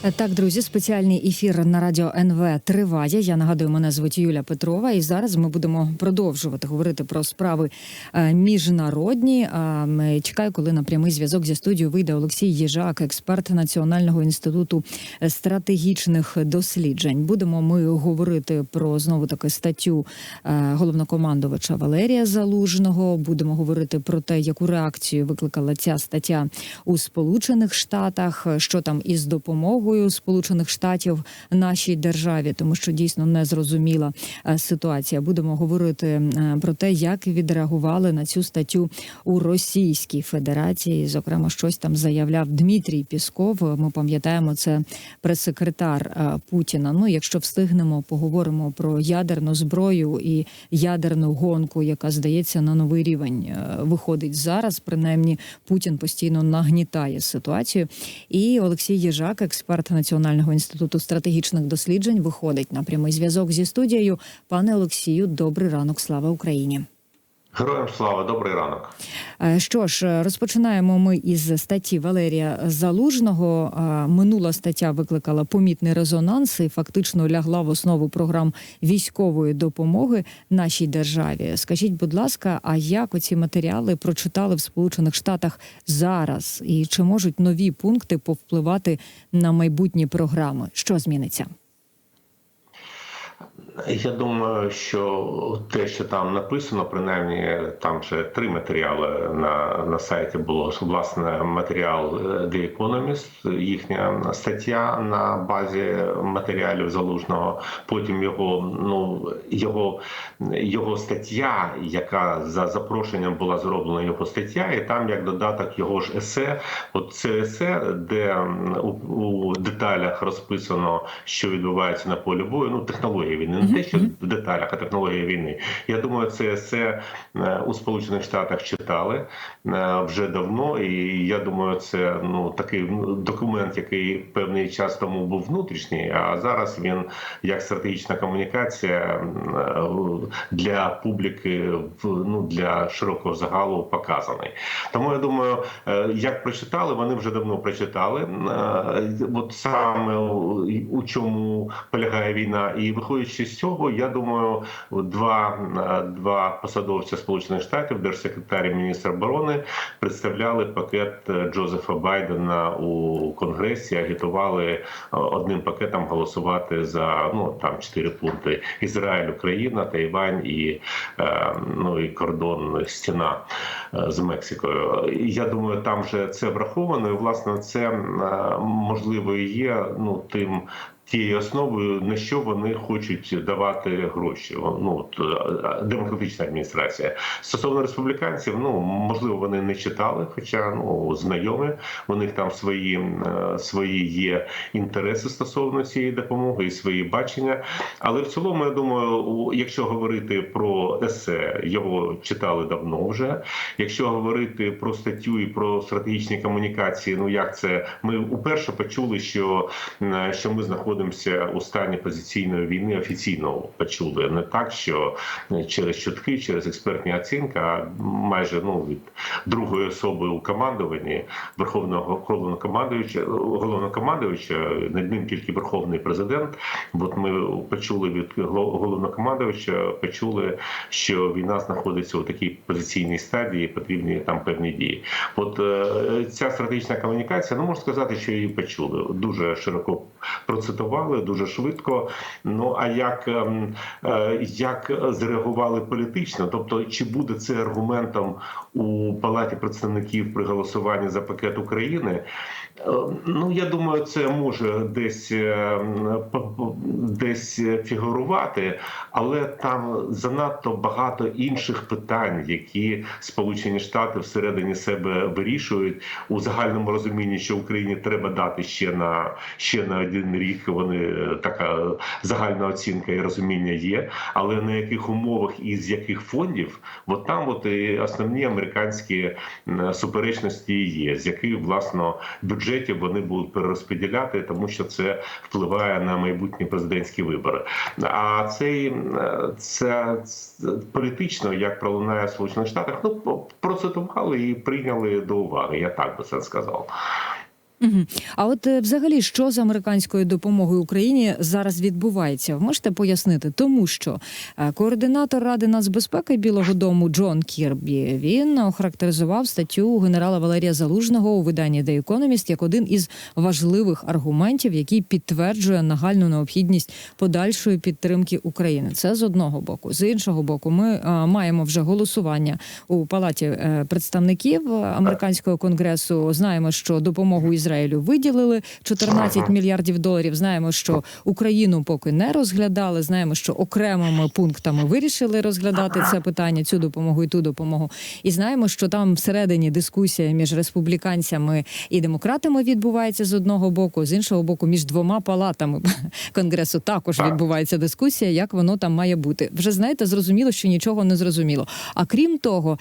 Так, друзі, спеціальний ефір на радіо НВ триває. Я нагадую, мене звуть Юля Петрова, і зараз ми будемо продовжувати говорити про справи е, міжнародні. Чекаю, коли на прямий зв'язок зі студією вийде Олексій Їжак, експерт Національного інституту стратегічних досліджень. Будемо ми говорити про знову таки статтю е, головнокомандувача Валерія Залужного. Будемо говорити про те, яку реакцію викликала ця стаття у Сполучених Штатах, що там із допомогою Сполучених Штатів нашій державі, тому що дійсно незрозуміла е, ситуація. Будемо говорити е, про те, як відреагували на цю статтю у Російській Федерації. Зокрема, щось там заявляв Дмитрій Пісков. Ми пам'ятаємо це прес-секретар е, Путіна. Ну, якщо встигнемо, поговоримо про ядерну зброю і ядерну гонку, яка здається на новий рівень виходить зараз. Принаймні, Путін постійно нагнітає ситуацію. І Олексій Єжак, експерт Національного інституту стратегічних досліджень, виходить на прямий зв'язок зі студією. Пане Олексію, добрий ранок, слава Україні. Героям слава, добрий ранок. Е, Що ж, розпочинаємо ми із статті Валерія Залужного. Е, Минула стаття викликала помітний резонанс і фактично лягла в основу програм військової допомоги нашій державі. Скажіть, будь ласка, а як оці матеріали прочитали в Сполучених Штатах зараз? І чи можуть нові пункти повпливати на майбутні програми? Що зміниться? Я думаю, що те, що там написано, принаймні там вже три матеріали на на сайті було. Власне, матеріал е, The Economist, їхня стаття на базі матеріалів залужного. Потім його ну його його стаття, яка за запрошенням була зроблена його стаття, і там як додаток його ж есе. От це есе, де у, у деталях розписано, що відбувається на полі бою. Ну технології війни, не те, що в деталях, а технології війни. Я думаю, це есе е, у Сполучених Штатах читали е, вже давно, і я думаю, це ну такий документ, який певний час тому був внутрішній, а зараз він як стратегічна комунікація е, для публіки, ну для широкого загалу показаний. Тому я думаю, як прочитали, вони вже давно прочитали. От саме у чому полягає війна, і виходячи цього, я думаю, два два посадовця Сполучених Штатів, держсекретар і міністр оборони, представляли пакет Джозефа Байдена у Конгресі, агітували одним пакетом голосувати за ну там чотири пункти: Ізраїль, Україна, Тайвань і ну і кордон стіна з Мексикою. Я думаю, там вже це враховано. і Власне, це можливо і є ну тим. Тією основою, на що вони хочуть давати гроші, ну демократична адміністрація стосовно республіканців, ну можливо, вони не читали, хоча ну знайомі. У них там свої свої є інтереси стосовно цієї допомоги і свої бачення. Але в цілому, я думаю, якщо говорити про есе, його читали давно вже. Якщо говорити про статтю і про стратегічні комунікації, ну як це ми уперше почули, що, що ми знаходимося у стані позиційної війни офіційно почули не так, що через чутки, через експертні оцінки, а майже ну від другої особи у командуванні верховного головнокомандуюча головнокомандуюча, над ним тільки верховний президент. От ми почули від головнокомандуюча, почули, що війна знаходиться у такій позиційній стадії, потрібні там певні дії. От ця стратегічна комунікація, ну можна сказати, що її почули дуже широко процитували дуже швидко. Ну а як як зреагували політично? Тобто, чи буде це аргументом у палаті представників при голосуванні за пакет України? Ну я думаю, це може десь десь фігурувати, але там занадто багато інших питань, які Сполучені Штати всередині себе вирішують у загальному розумінні, що Україні треба дати ще на ще на один рік вони е, така загальна оцінка і розуміння є. Але на яких умовах і з яких фондів, от там от і основні американські суперечності є, з яких власно бюджетів вони будуть перерозподіляти, тому що це впливає на майбутні президентські вибори. А цей це, це політично, як пролунає в Сполучених Штатах, ну процитували і прийняли до уваги. Я так би це сказав. Угу. А от е, взагалі, що з американською допомогою Україні зараз відбувається? Ви можете пояснити? Тому що е, координатор Ради нацбезпеки Білого Дому Джон Кірбі він охарактеризував статтю генерала Валерія Залужного у виданні The Economist як один із важливих аргументів, який підтверджує нагальну необхідність подальшої підтримки України. Це з одного боку. З іншого боку, ми е, маємо вже голосування у палаті представників американського конгресу. Знаємо, що допомогу Ізраїлю виділили 14 мільярдів доларів. Знаємо, що Україну поки не розглядали. Знаємо, що окремими пунктами вирішили розглядати це питання, цю допомогу і ту допомогу. І знаємо, що там всередині дискусія між республіканцями і демократами відбувається з одного боку, з іншого боку, між двома палатами конгресу також Так. відбувається дискусія, як воно там має бути. Вже знаєте, зрозуміло, що нічого не зрозуміло. А крім того,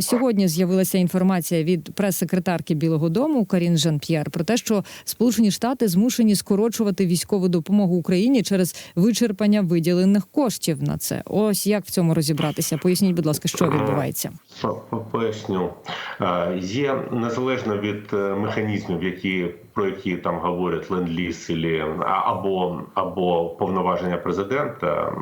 сьогодні з'явилася інформація від прес-секретарки Білого Дому Карін Жан П'єр про те, що Сполучені Штати змушені скорочувати військову допомогу Україні через вичерпання виділених коштів на це. Ось як в цьому розібратися? Поясніть, будь ласка, що відбувається. По- Поясню. Е, Є незалежно від е, механізмів, які про які там говорять ленд-ліз або або повноваження президента е,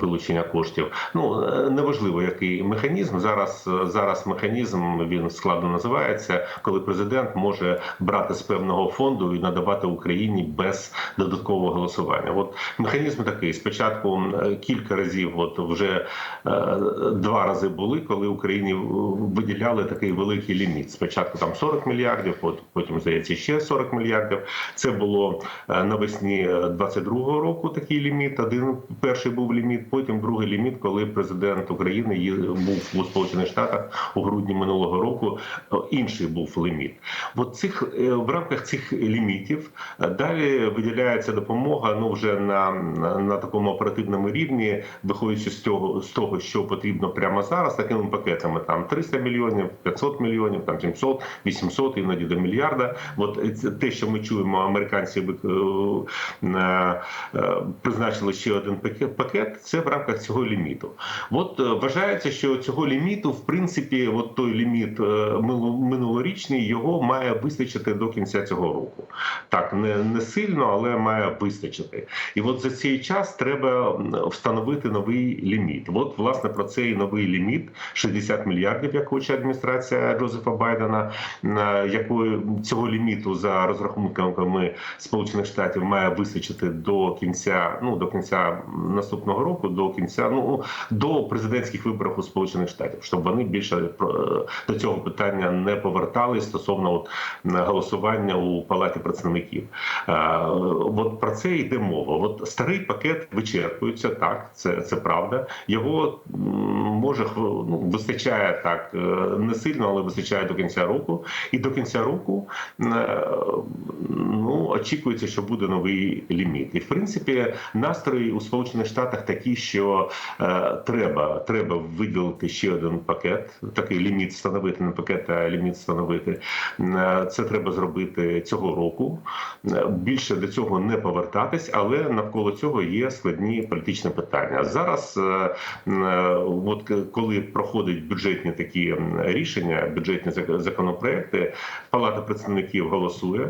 вилучення коштів. Ну е, неважливо, який механізм зараз. е, Зараз механізм він складно називається, коли президент може брати з певного фонду і надавати Україні без додаткового голосування. От механізм такий: спочатку кілька разів, от вже два рази були, коли Україні виділяли такий великий ліміт. Спочатку там 40 мільярдів, пот- потім здається ще 40 мільярдів. Це було е, навесні 22-го року. Такий ліміт. Один перший був ліміт, потім другий ліміт, коли президент України був у Сполучених Штатах у грудні минулого року. е, Інший був ліміт. От цих е, в рамках цих лімітів е, далі виділяється допомога. Ну вже на, на, такому оперативному рівні, виходячи з цього з того, що потрібно прямо зараз, такими пакетами там 300 мільйонів, 500 мільйонів, там 700, 800, іноді до мільярда. От те, що ми чуємо, американці е, е, призначили ще один пакет. Це в рамках цього ліміту. От е, вважається, що цього ліміту, в принципі, от той ліміт минулорічний, його має вистачити до кінця цього року. Так, не, не сильно, але має вистачити. І от за цей час треба встановити новий ліміт. От, власне, про цей новий ліміт 60 мільярдів, як хоче адміністрація Джозефа Байдена, на якої цього ліміту за розрахунками Сполучених Штатів має вистачити до кінця, ну до кінця наступного року, до кінця, ну до президентських виборів у Сполучених Штатів, щоб вони більше про- до цього питання не повертались стосовно от голосування у палаті представників. Е, От про це йде мова. От старий пакет вичерпується, так це, це правда. Його може ну, вистачає так е, не сильно, але вистачає до кінця року. І до кінця року е, ну очікується, що буде новий ліміт. І в принципі настрої у Сполучених Штатах такі, що е, треба, треба виділити ще один пакет, такий ліміт встановити не пакет, а ліміт встановити. Е, Це треба зробити цього року. Е, Більше до цього не повертатись, але навколо цього є складні політичні питання. Зараз, е, е, от коли проходять бюджетні такі рішення, бюджетні зак- законопроекти, Палата представників голосує.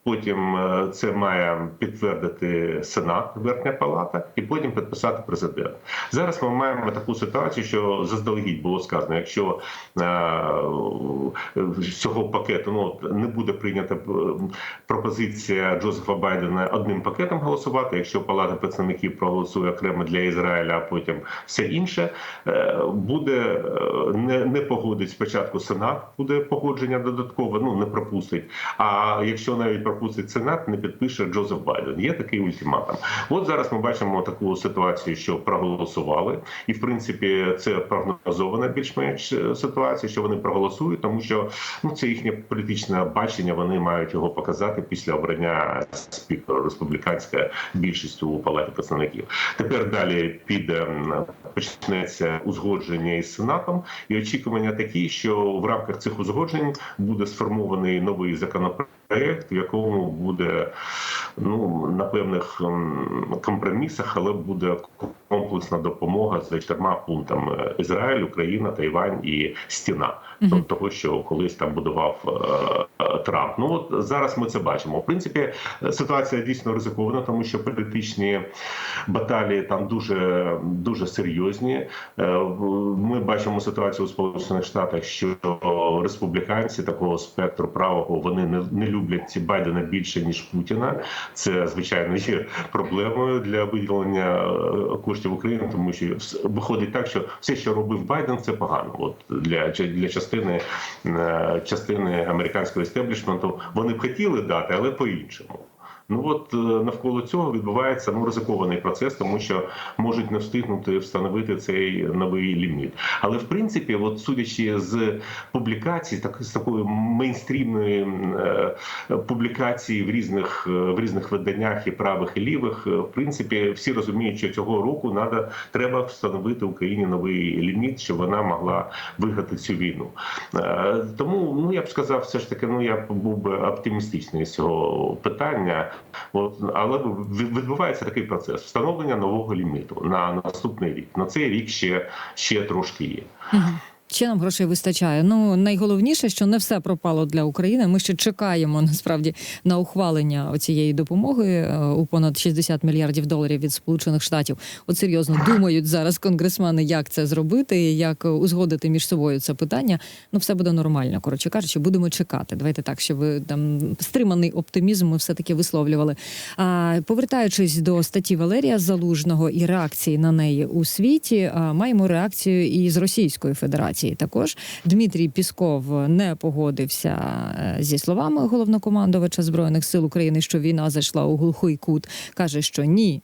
Потім е, це має підтвердити Сенат, Верхня Палата, і потім підписати президент. Зараз ми маємо таку ситуацію, що заздалегідь було сказано, якщо е, з цього пакету ну не буде прийнята е, пропозиція Джозефа Байдена одним пакетом голосувати. Якщо Палата представників проголосує окремо для Ізраїля, а потім все інше е, буде е, не, не погодить спочатку Сенат, буде погодження додаткове, ну не пропустить. А якщо навіть пропустить Сенат, не підпише Джозеф Байден. Є такий ультиматум. От зараз ми бачимо таку ситуацію, що проголосували, і в принципі це прогнозована більш-менш е, ситуація, що вони проголосують, тому що ну це їхнє політичне бачення. Вони мають його показати після обрання спікера республіканська більшістю у палаті представників. Тепер далі піде почнеться узгодження із сенатом, і очікування такі, що в рамках цих узгоджень буде сформований новий законопроект, в якому буде ну на певних компромісах, але буде комплексна допомога за чотирма пунктами: Ізраїль, Україна, Тайвань і стіна. Тобто того, що колись там будував е, е, Трамп. Ну от зараз ми це бачимо. В принципі, ситуація дійсно ризикована, тому що політичні баталії там дуже дуже серйозні. Е, Ми бачимо ситуацію у Сполучених Штатах, що республіканці такого спектру правого вони не, не люблять Байдена більше ніж Путіна. Це звичайно є проблемою для виділення е, коштів України, тому що виходить так, що все, що робив Байден, це погано. От для для частини е, частини американського істеблішменту вони б хотіли дати, але по-іншому. Ну от е, навколо цього відбувається ну ризикований процес, тому що можуть не встигнути встановити цей новий ліміт. Але в принципі, от судячи з публікацій, так з такої мейнстрімної е, публікації в різних е, в різних виданнях і правих і лівих, е, в принципі, всі розуміють, що цього року надо, треба встановити Україні новий ліміт, щоб вона могла виграти цю війну. Е, Тому ну я б сказав, все ж таки, ну я був би оптимістичний з цього питання. Але відбувається такий процес встановлення нового ліміту на наступний рік. На цей рік ще, ще трошки є. Ще нам грошей вистачає. Ну найголовніше, що не все пропало для України. Ми ще чекаємо насправді на ухвалення цієї допомоги е, у понад 60 мільярдів доларів від Сполучених Штатів. От серйозно думають зараз конгресмени, як це зробити, як узгодити між собою це питання. Ну, все буде нормально. Коротше кажучи, будемо чекати. Давайте так, щоб там стриманий оптимізм ми все таки висловлювали. А повертаючись до статті Валерія Залужного і реакції на неї у світі, а, маємо реакцію і з Російської Федерації. Також Дмитрій Пісков не погодився е, зі словами головнокомандувача збройних сил України, що війна зайшла у глухий кут. каже, що ні.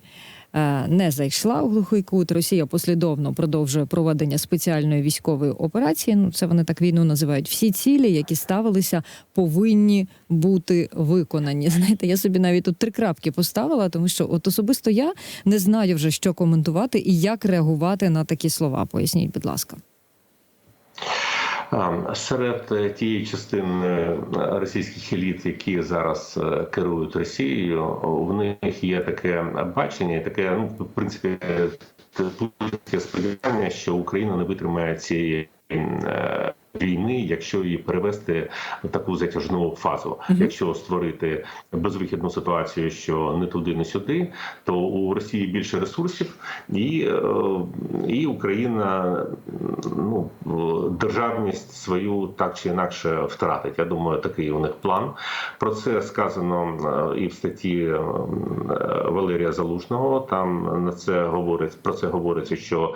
е, Не зайшла у глухий кут. Росія послідовно продовжує проведення спеціальної військової операції. Ну це вони так війну називають. Всі цілі, які ставилися, повинні бути виконані. Знаєте, я собі навіть тут три крапки поставила, тому що от особисто я не знаю вже що коментувати і як реагувати на такі слова. Поясніть, будь ласка. Серед е, тієї частини е, російських еліт, які зараз е, керують Росією, в них є таке бачення, таке ну в принципі сподівання, що Україна не витримає цієї. Війни, якщо її перевести в таку затяжну фазу, якщо створити безвихідну ситуацію, що не туди, не сюди, то у Росії більше ресурсів, і, е, і Україна ну державність свою так чи інакше втратить. Я думаю, такий у них план. Про це сказано е, і в статті е, Валерія Залужного. Там на це говорить про це говориться, що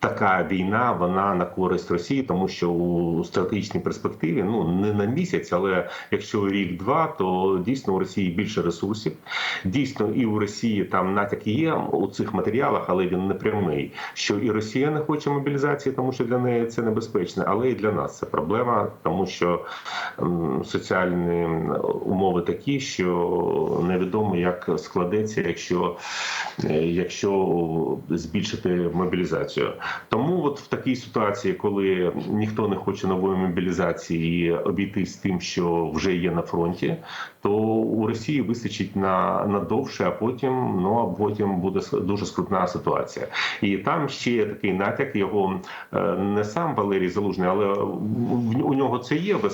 Така війна вона на користь Росії, тому що у стратегічній перспективі ну не на місяць, але якщо рік-два, то дійсно у Росії більше ресурсів. Дійсно, і у Росії там натяк є у цих матеріалах, але він не прямий. Що і Росія не хоче мобілізації, тому що для неї це небезпечно, але і для нас це проблема, тому що соціальні умови такі, що невідомо як складеться, якщо, е, якщо збільшити мобілізацію. Тому от в такій ситуації, коли ніхто не хоче нової мобілізації і обійтись тим, що вже є на фронті, то у Росії вистачить на, на довше, а потім ну а потім буде дуже скрутна ситуація. І там ще є такий натяк. Його е, не сам Валерій Залужний, але у нього це є в.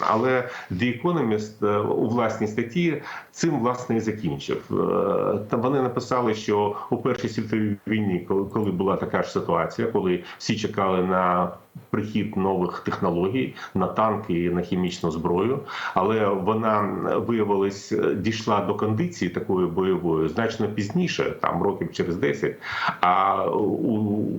Але The Economist е, у власній статті цим власне і закінчив. Е, Там вони написали, що у першій світовій війні, коли була така ж ситуація, коли всі чекали на прихід нових технологій на танки і на хімічну зброю, але вона виявилась дійшла до кондиції такої бойової значно пізніше, там років через 10. А у,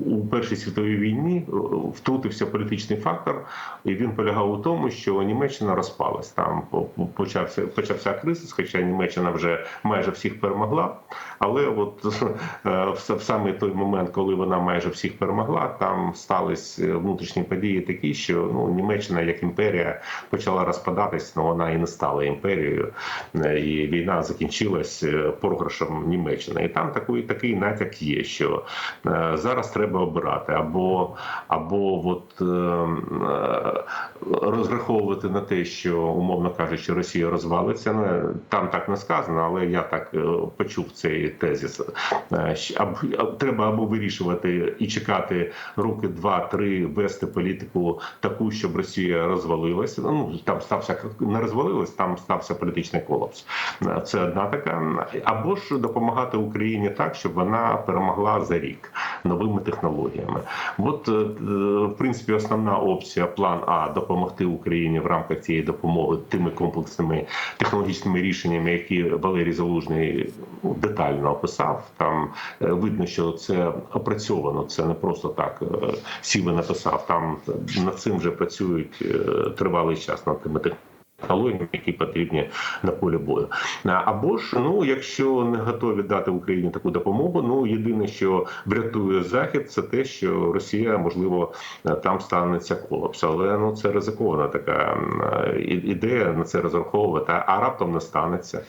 у першій світовій війні е, втрутився політичний фактор, і він полягав у тому, що Німеччина розпалась. Там по- по- почався почався кризис, хоча Німеччина вже майже всіх перемогла. Але от е, в, в саме той момент, коли вона майже всіх перемогла, там стались е, внутрішні внутрішні події такі, що ну Німеччина як імперія почала розпадатись, але вона і не стала імперією. Е, І війна закінчилась е, програшем Німеччини. І там такий такий натяк є, що е, зараз треба обирати або або от, розраховувати на те, що умовно кажучи, Росія розвалиться. Там так не сказано, але я так почув цей тезіс. Треба або вирішувати і чекати роки два-три, вести політику таку, щоб Росія розвалилася. Ну там стався не розвалилась, там стався політичний колапс. Це одна така, або ж допомагати Україні так, щоб вона перемогла за рік новими технологіями. От, е, в принципі, основна опція план А допомогти Україні в рамках цієї допомоги тими комплексними технологічними рішеннями, які Валерій Залужний ну, детально описав. Там е, видно, що це опрацьовано. Це не просто так е, сів і написав. Там над цим вже працюють е, тривалий час над тими технологіями які потрібні на полі бою. Або ж, ну якщо не готові дати Україні таку допомогу, ну єдине, що врятує захід, це те, що Росія можливо там станеться колапс. Але ну це ризикована така е, ідея на це розраховувати, а раптом не станеться.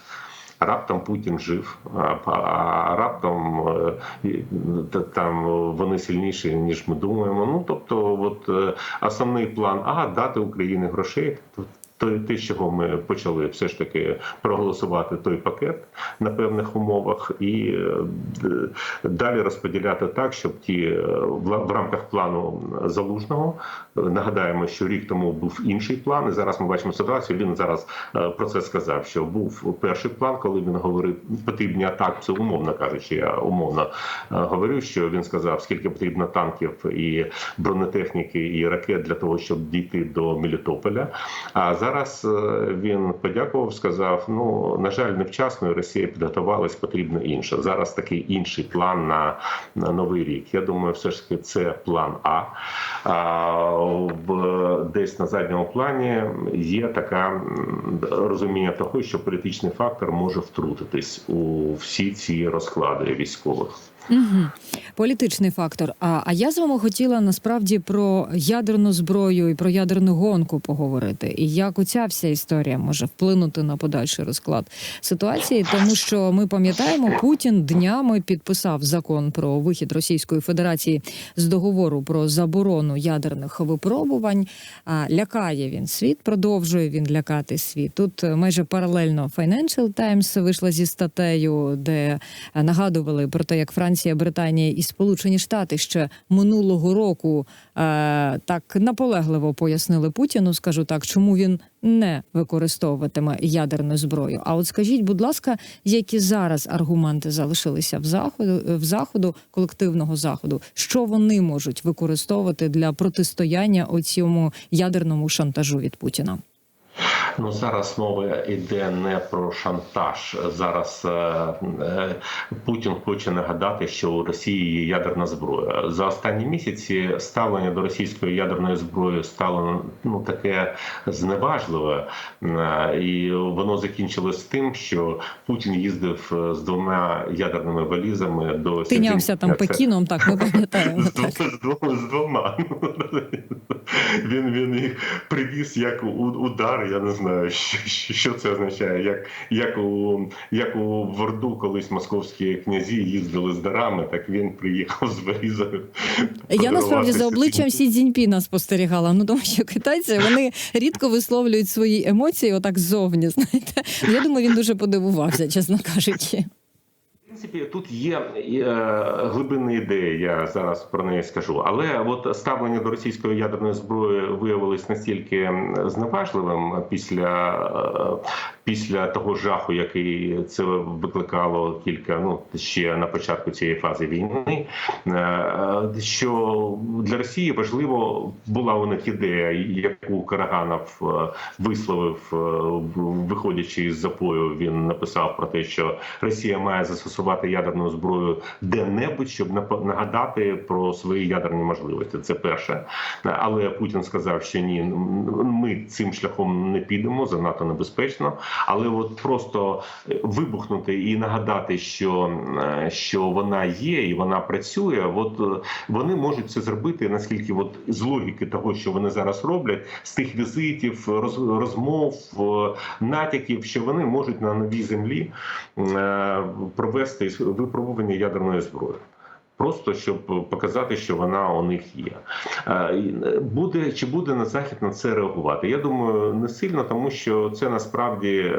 Раптом Путін жив, а, раптом е, там вони сильніші ніж ми думаємо. Ну тобто, от е, основний план А дати Україні грошей. То те, з чого ми почали все ж таки проголосувати той пакет на певних умовах, і е, далі розподіляти так, щоб ті е, в рамках плану залужного е, нагадаємо, що рік тому був інший план, і зараз ми бачимо ситуацію. Він зараз про це сказав, що був перший план, коли він говорив потрібні атаки. Це умовно кажучи, я умовно говорю, що він сказав, скільки потрібно танків і бронетехніки і ракет для того, щоб дійти до Мелітополя. А зараз е, він подякував, сказав: ну на жаль, невчасно Росія підготувалась, потрібно інше. Зараз такий інший план на, на новий рік. Я думаю, все ж таки це план А. а в, десь на задньому плані є така розуміння того, що політичний фактор може втрутитись у всі ці розклади військових. Угу. Політичний фактор. А, а я з вами хотіла насправді про ядерну зброю і про ядерну гонку поговорити. І як оця вся історія може вплинути на подальший розклад ситуації, тому що ми пам'ятаємо, Путін днями підписав закон про вихід Російської Федерації з договору про заборону ядерних випробувань. А, лякає він світ, продовжує він лякати світ. Тут е, майже паралельно Financial Times вийшла зі статтею, де е, нагадували про те, як Франція, Британія і Сполучені Штати ще минулого року е, так наполегливо пояснили Путіну, скажу так, чому він не використовуватиме ядерну зброю. А от скажіть, будь ласка, які зараз аргументи залишилися в заходу в заходу колективного заходу? Що вони можуть використовувати для протистояння оцьому ядерному шантажу від Путіна? Ну зараз мова йде не про шантаж. Зараз е, е, Путін хоче нагадати, що у Росії є ядерна зброя. За останні місяці ставлення до російської ядерної зброї стало ну таке зневажливе, Е, і воно закінчилось тим, що Путін їздив з двома ядерними валізами до Тинявся там Це- Пекіном, так ми пам'ятаємо. з, двома-. Він, він їх привіз як удар, я не знаю, що, що- це означає. Як, як, у, як у Ворду колись московські князі їздили з дарами, так він приїхав з валізою. Я насправді за обличчям. Сі Цзіньпіна спостерігала. Ну тому що китайці вони рідко висловлюють свої емоції, отак ззовні. Знаєте, я думаю, він дуже подивувався, чесно кажучи. Принципі, тут є е, глибинна ідея, я зараз про неї скажу. Але от ставлення до російської ядерної зброї виявилось настільки зневажливим після, е, після того жаху, який це викликало кілька, ну ще на початку цієї фази війни, е, що для Росії важливо була у них ідея, яку Караганов е, висловив, е, виходячи із запою, він написав про те, що Росія має застосувати ядерну зброю де-небудь, щоб нагадати про свої ядерні можливості. Це перше. Але Путін сказав, що ні, ми цим шляхом не підемо, занадто небезпечно. Але от просто вибухнути і нагадати, що, е, що вона є і вона працює. От е, вони можуть це зробити наскільки, от з логіки того, що вони зараз роблять, з тих візитів, роз- розмов, е, натяків, що вони можуть на новій землі е, провести випробування ядерної зброї. Просто щоб показати, що вона у них є. Е, е, Буде чи буде на захід на це реагувати? Я думаю, не сильно, тому що це насправді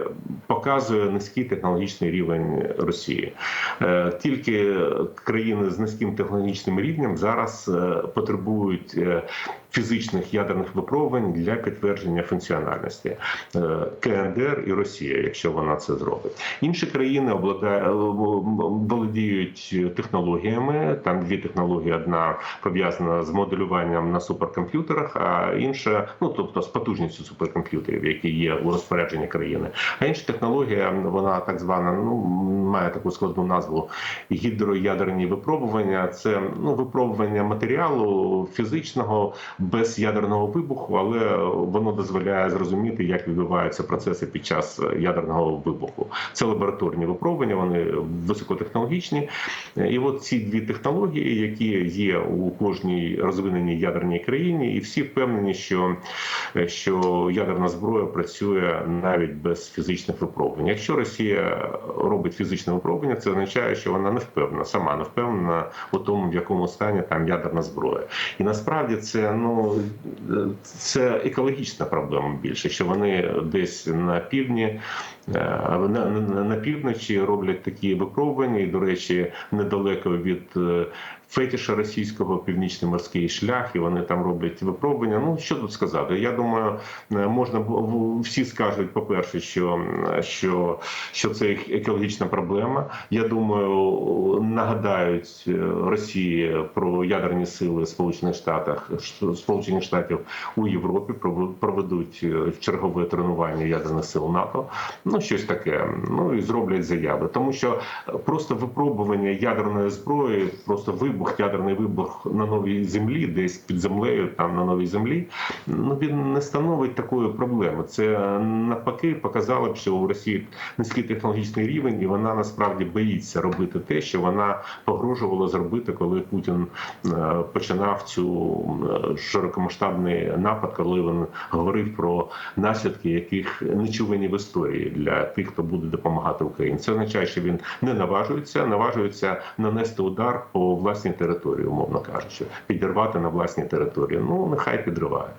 показує низький технологічний рівень Росії. Е, Тільки країни з низьким технологічним рівнем зараз потребують фізичних ядерних випробувань для підтвердження функціональності КНДР і Росія, якщо вона це зробить. Інші країни е, володіють технологіями. Там дві технології: одна пов'язана з моделюванням на суперкомп'ютерах, а інша, ну тобто з потужністю суперкомп'ютерів, які є у розпорядженні країни. А інша технологія, вона так звана, ну має таку складну назву гідроядерні випробування. Це ну випробування матеріалу фізичного без ядерного вибуху, але воно дозволяє зрозуміти, як відбуваються процеси під час ядерного вибуху. Це лабораторні випробування, вони високотехнологічні. І от ці дві технології, які є у кожній розвиненій ядерній країні, і всі впевнені, що, що ядерна зброя працює навіть без фізичних випробувань. Якщо Росія робить фізичне випробування, це означає, що вона не впевнена, сама не впевнена у тому, в якому стані там ядерна зброя. І насправді це ну це екологічна проблема більше, що вони десь на півдні, на, на півночі роблять такі випробування, і, до речі, недалеко від е, фетіша російського північний морський шлях, і вони там роблять випробування. Ну що тут сказати? Я думаю, е, можна всі скажуть, по-перше, що, що, що це екологічна проблема. Я думаю, нагадають е, Росії про ядерні сили Сполучених Штатах Сполучених Штатів у Європі пров- проведуть е, чергове тренування ядерних сил НАТО. Ну щось таке. Ну і зроблять заяви, тому що просто випробування ядерної зброї, просто вибух, ядерний вибух на новій землі, десь під землею, там на новій землі. Ну він не становить такої проблеми. Це навпаки показало б, що у Росії низький технологічний рівень, і вона насправді боїться робити те, що вона погрожувала зробити, коли Путін е, починав цю е, широкомасштабний напад, коли він говорив про наслідки, яких не чувані в історії для тих, хто буде допомагати Україні. Це означає, що він не наважується, наважується нанести удар по власній території, умовно кажучи, підірвати на власній території. Ну нехай підриває.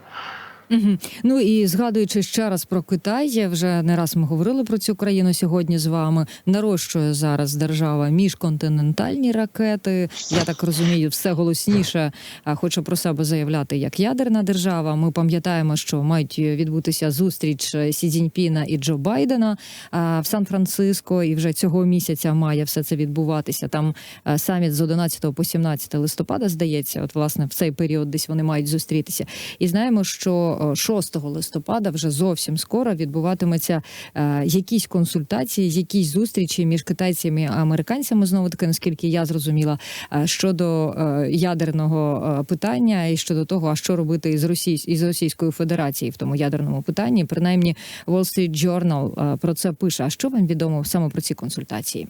Угу. Ну і згадуючи ще раз про Китай, вже не раз ми говорили про цю країну сьогодні з вами. Нарощує зараз держава міжконтинентальні ракети. Я так розумію, все голосніше а, хоче про себе заявляти як ядерна держава. Ми пам'ятаємо, що мають відбутися зустріч Сі Цзіньпіна і Джо Байдена в Сан-Франциско, і вже цього місяця має все це відбуватися. Там саміт з 11 по 17 листопада здається. От власне в цей період десь вони мають зустрітися. І знаємо, що е, 6 листопада вже зовсім скоро відбуватиметься е, якісь консультації, якісь зустрічі між китайцями і американцями. Знову таки, наскільки я зрозуміла, е, щодо е, ядерного питання і щодо того, а що робити із Росій із Російською Федерацією в тому ядерному питанні. Принаймні, Wall Street Journal про це пише. А що вам відомо саме про ці консультації?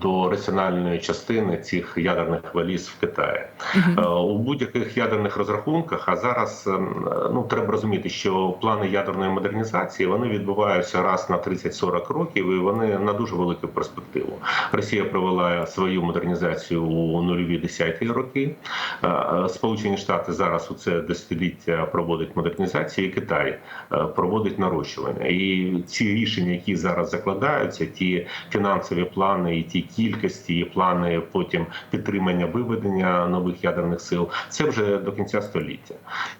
До раціональної частини цих ядерних валіз в Китаї Е, у будь-яких ядерних розрахунках. А зараз е, ну треба розуміти, що плани ядерної модернізації вони відбуваються раз на 30-40 років, і вони на дуже велику перспективу. Росія провела свою модернізацію у нульові десяті роки. Е, е, Сполучені Штати зараз у це десятиліття проводить модернізацію, і Китай проводить нарощування. І ці рішення, які зараз закладаються, ті фінансові плани, і ті кількості, і плани потім підтримання виведення нових ядерних сил, це вже до кінця століття.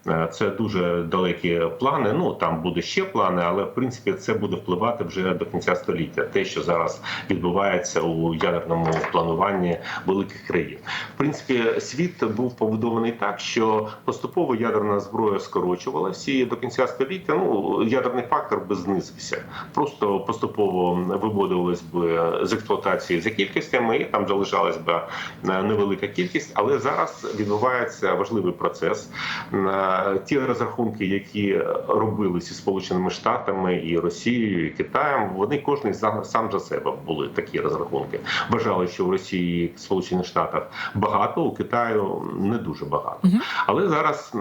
Е, Це дуже далекі плани. Ну там буде ще плани, але в принципі це буде впливати вже до кінця століття. Те, що зараз відбувається у ядерному плануванні великих країн. В принципі, світ був побудований так, що поступово ядерна зброя скорочувалася, і до кінця століття ну ядерний фактор би знизився. Просто поступово виводилось би з експлуатації за кількостями, і там залишалась би е, невелика кількість, але зараз відбувається важливий процес. Е, Ті розрахунки, які робилися Сполученими Штатами і Росією, і Китаєм, вони кожен сам за себе були такі розрахунки. Вважали, що в Росії і Сполучених Штатах багато, у Китаю не дуже багато. Але зараз,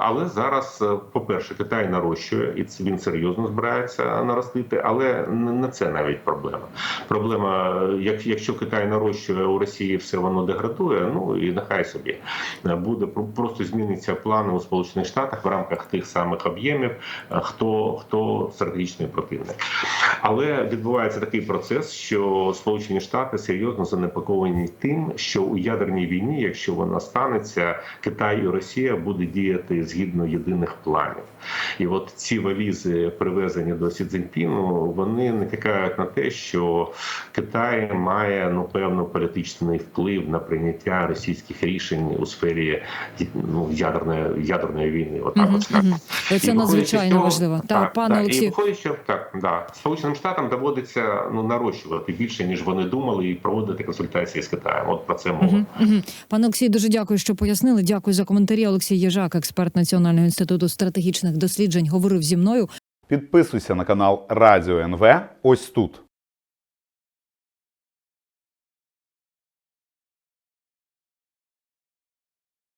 але зараз, е, по-перше, Китай нарощує, і він серйозно збирається наростити, але не це навіть проблема. Проблема, як- якщо Китай нарощує у Росії, все воно деградує. Ну і нехай собі Е, буде просто зміниться плани у Сполучених Штатах в рамках тих самих об'ємів, е, хто хто стратегічний противник. Але відбувається такий процес, що Сполучені Штати серйозно занепокоєні тим, що у ядерній війні, якщо вона станеться, Китай і Росія буде діяти згідно єдиних планів. І от ці валізи, привезені до Сі Цзіньпіну, вони натякають на те, що Китай має ну певно політичний вплив на прийняття російських рішень у сфері ну, ядерної ядерної війни. Отак Мгм, от скажемо. мгм. Це І надзвичайно цього- важливо. Так, пане І виходить, що так, да. Сполученим Штатам доводиться ну нарощувати більше ніж вони думали, і проводити консультації з Китаєм. От про це мова. Мгм, мгм. Пане Олексій, дуже дякую, що пояснили. Дякую за коментарі. Олексій Єжак, експерт Національного інституту стратегічних досліджень, говорив зі мною. Підписуйся на канал Радіо НВ ось тут.